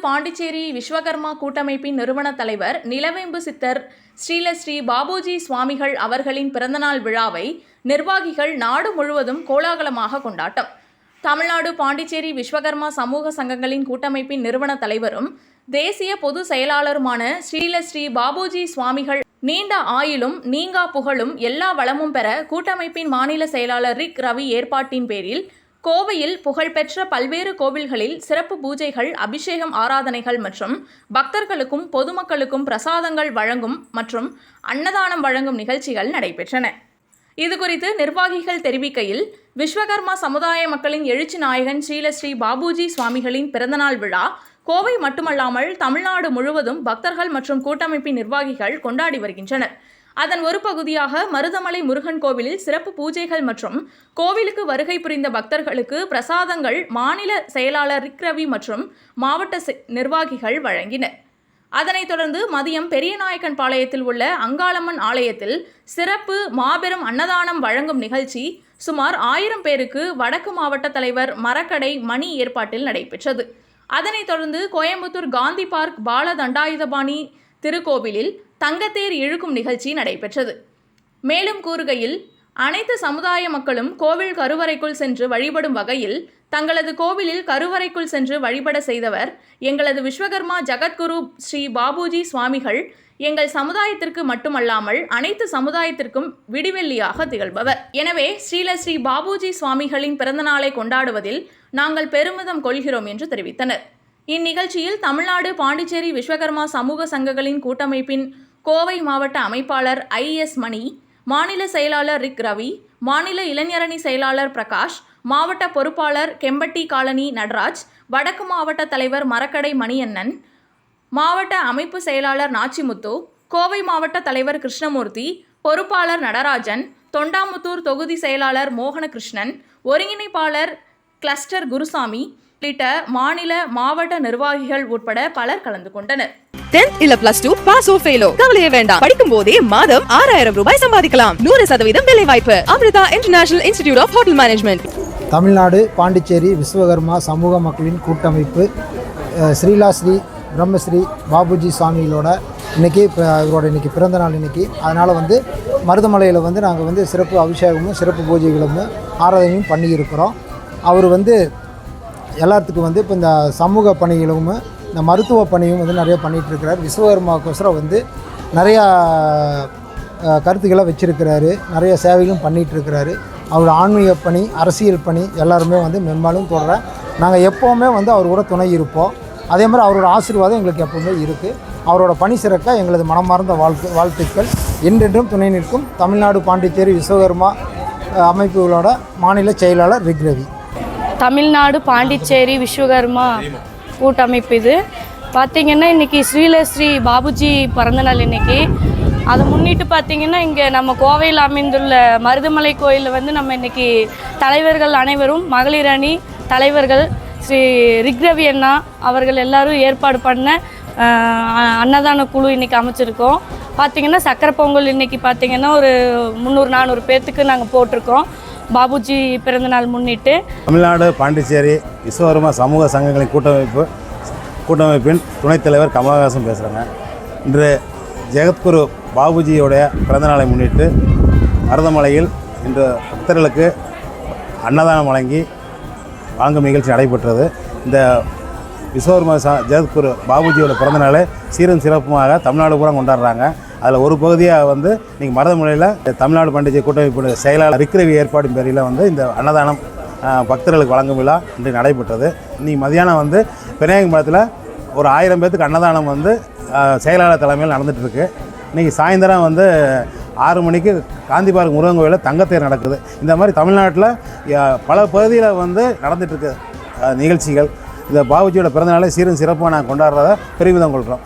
பாண்டிச்சேரி விஸ்வகர்மா கூட்டமைப்பின் நிறுவன தலைவர் நிலவேம்பு சித்தர் ஸ்ரீலஸ்ரீ பாபுஜி சுவாமிகள் அவர்களின் பிறந்தநாள் விழாவை நிர்வாகிகள் நாடு முழுவதும் கோலாகலமாக கொண்டாட்டம். தமிழ்நாடு பாண்டிச்சேரி விஸ்வகர்மா சமூக சங்கங்களின் கூட்டமைப்பின் நிறுவன தலைவரும் தேசிய பொது செயலாளருமான ஸ்ரீலஸ்ரீ பாபுஜி சுவாமிகள் நீண்ட ஆயிலும் நீங்கா புகழும் எல்லா வளமும் பெற கூட்டமைப்பின் மாநில செயலாளர் ரிக் ரவி ஏற்பாட்டின் பேரில் கோவையில் புகழ்பெற்ற பல்வேறு கோவில்களில் சிறப்பு பூஜைகள் அபிஷேகம் ஆராதனைகள் மற்றும் பக்தர்களுக்கும் பொதுமக்களுக்கும் பிரசாதங்கள் வழங்கும் மற்றும் அன்னதானம் வழங்கும் நிகழ்ச்சிகள் நடைபெற்றன. இதுகுறித்து நிர்வாகிகள் தெரிவிக்கையில் விஸ்வகர்மா சமுதாய மக்களின் எழுச்சி நாயகன் ஸ்ரீலஸ்ரீ பாபுஜி சுவாமிகளின் பிறந்தநாள் விழா கோவை மட்டுமல்லாமல் தமிழ்நாடு முழுவதும் பக்தர்கள் மற்றும் கூட்டமைப்பின் நிர்வாகிகள் கொண்டாடி வருகின்றனர். அதன் ஒரு பகுதியாக மருதமலை முருகன் கோவிலில் சிறப்பு பூஜைகள் மற்றும் கோவிலுக்கு வருகை புரிந்த பக்தர்களுக்கு பிரசாதங்கள் மாநில செயலாளர் ரிக் ரவி மற்றும் மாவட்ட செ- நிர்வாகிகள் வழங்கினர். அதனைத் தொடர்ந்து மதியம் பெரியநாயக்கன் பாளையத்தில் உள்ள அங்காளம்மன் ஆலயத்தில் சிறப்பு மாபெரும் அன்னதானம் வழங்கும் நிகழ்ச்சி சுமார் ஆயிரம் பேருக்கு வடக்கு மாவட்ட தலைவர் மரக்கடை மணி ஏற்பாட்டில் நடைபெற்றது. அதனைத் தொடர்ந்து கோயம்புத்தூர் காந்தி பார்க் பால தண்டாயுதபாணி திருக்கோவிலில் தங்கத்தேர் இழுக்கும் நிகழ்ச்சி நடைபெற்றது. மேலும் கூறுகையில் அனைத்து சமுதாய மக்களும் கோவில் கருவறைக்குள் சென்று வழிபடும் வகையில் தங்களது கோவிலில் கருவறைக்குள் சென்று வழிபட செய்தவர் எங்களது விஸ்வகர்மா ஜகத்குரு ஸ்ரீ பாபுஜி சுவாமிகள். எங்கள் சமுதாயத்திற்கு மட்டுமல்லாமல் அனைத்து சமுதாயத்திற்கும் விடிவெள்ளியாக திகழ்பவர். எனவே ஸ்ரீலஸ்ரீ பாபுஜி சுவாமிகளின் பிறந்தநாளை கொண்டாடுவதில் நாங்கள் பெருமிதம் கொள்கிறோம் என்று தெரிவித்தனர். இந்நிகழ்ச்சியில் தமிழ்நாடு பாண்டிச்சேரி விஸ்வகர்மா சமூக சங்கங்களின் கூட்டமைப்பின் கோவை மாவட்ட அமைப்பாளர் ஐ எஸ் மணி மாநில செயலாளர் ரிக் ரவி மாநில இளைஞரணி செயலாளர் பிரகாஷ் மாவட்ட பொறுப்பாளர் கெம்பட்டி காலனி நடராஜ் வடக்கு மாவட்ட தலைவர் மரக்கடை மணியண்ணன் மாவட்ட அமைப்பு செயலாளர் நாச்சிமுத்து கோவை மாவட்ட தலைவர் கிருஷ்ணமூர்த்தி பொறுப்பாளர் நடராஜன் தொண்டாமுத்தூர் தொகுதி செயலாளர் மோகனகிருஷ்ணன் ஒருங்கிணைப்பாளர் கிளஸ்டர் குருசாமி உள்ளிட்ட மாநில மாவட்ட நிர்வாகிகள் உட்பட பலர் கலந்து கொண்டனர். 10th இல்ல பிளஸ் டூ பாஸ் ஓ? ஃபெயிலோ கவலையே வேண்டாம். படிக்கும் போதே மாதம் ஆறாயிரம் ரூபாய் சம்பாதிக்கலாம். நூறு சதவீதம் வேலை வாய்ப்பு Amrita international institute of hotel management Tamil Nadu Pondicherry Vishwakarma சமூக மக்களின் கூட்டமைப்பு அஹ், ஸ்ரீலா ஸ்ரீ பிரம்மஸ்ரீ பாபுஜி சுவாமிகளோட இன்னைக்கு இப்போ இவரோட இன்னைக்கு பிறந்த நாள் இன்னைக்கு. அதனால் வந்து மருதமலையில் வந்து நாங்கள் வந்து சிறப்பு அபிஷேகமும் சிறப்பு பூஜைகளும் ஆராதனையும் பண்ணியிருக்கிறோம். அவர் வந்து எல்லாத்துக்கும் வந்து இப்போ இந்த சமூக பணிகளும் இந்த மருத்துவ பணியும் வந்து நிறைய பண்ணிகிட்டு இருக்கிறார் விஸ்வகர்மாக்கோசரம் வந்து நிறையா கருத்துக்களை வச்சுருக்கிறாரு. நிறைய சேவைகளும் பண்ணிகிட்டு இருக்கிறாரு அவர் ஆன்மீக பணி அரசியல் பணி எல்லாருமே வந்து மெம்பாலும் தொடர நாங்கள் எப்போவுமே வந்து அவர் கூட துணை இருப்போம். அதே மாதிரி அவரோட ஆசீர்வாதம் எங்களுக்கு எப்போவுமே இருக்குது அவரோட பணி சிறக்க எங்களது மனமார்ந்த வாழ்த்து வாழ்த்துக்கள். என்றென்றும் துணை நிற்கும் தமிழ்நாடு பாண்டிச்சேரி விஸ்வகர்மா அமைப்புகளோட மாநில செயலாளர் ரிக்ரவி தமிழ்நாடு பாண்டிச்சேரி விஸ்வகர்மா கூட்டமைப்பு இது. பார்த்தீங்கன்னா இன்றைக்கி ஸ்ரீலஸ்ரீ பாபுஜி பிறந்தநாள் இன்னைக்கு. அதை முன்னிட்டு பார்த்தீங்கன்னா இங்கே நம்ம கோவையில் அமைந்துள்ள மருதமலை கோயிலில் வந்து நம்ம இன்னைக்கு தலைவர்கள் அனைவரும் மகளிர் அணி தலைவர்கள் ஸ்ரீ ரிக்ரவி அண்ணா அவர்கள் எல்லாரும் ஏற்பாடு பண்ண அன்னதான குழு இன்றைக்கி அமைச்சிருக்கோம். பார்த்தீங்கன்னா சக்கரை பொங்கல் இன்றைக்கி பார்த்தீங்கன்னா ஒரு முந்நூறு நானூறு பேர்த்துக்கு நாங்கள் போட்டிருக்கோம். பாபுஜி பிறந்தநாள் முன்னிட்டு தமிழ்நாடு பாண்டிச்சேரி விஸ்வகர்மா சமூக சங்கங்களின் கூட்டமைப்பு கூட்டமைப்பின் துணைத் தலைவர் கமலஹாசன் பேசுகிறேங்க இன்று ஜெகத்குரு பாபுஜியோடைய பிறந்தநாளை முன்னிட்டு மருதமலையில் இன்று பக்தர்களுக்கு அன்னதானம் வழங்கி வாங்கும் நிகழ்ச்சி நடைபெற்றது. இந்த விஸ்வகர்மா ச ஜெகத்குரு பாபுஜியோட பிறந்தநாளை சீரும் சிறப்புமாக தமிழ்நாடு பூரா கொண்டாடுறாங்க. அதில் ஒரு பகுதியாக வந்து இன்றைக்கி முறையில் தமிழ்நாடு பண்டிகை கூட்டமைப்பு செயலாளர் ரிக்ரவி ஏற்பாடு பேரில் வந்து இந்த அன்னதானம் பக்தர்களுக்கு வழங்கும் விழா இன்று நடைபெற்றது. இன்றைக்கி மதியானம் வந்து பெரியாங்கம்பலத்தில் ஒரு ஆயிரம் பேர்த்துக்கு அன்னதானம் வந்து செயலாளர் தலைமையில் நடந்துகிட்ருக்கு. இன்றைக்கி சாயந்தரம் வந்து ஆறு மணிக்கு காந்தி பார்க் முருகன் கோயிலில் தங்கத்தேர் நடக்குது. இந்த மாதிரி தமிழ்நாட்டில் பல பகுதியில் வந்து நடந்துகிட்ருக்கு நிகழ்ச்சிகள். இந்த பாபுஜியோட பிறந்தநாளை சீரும் சிறப்பாக நாங்கள் கொண்டாடுறத பெருமிதம் கொள்கிறோம்.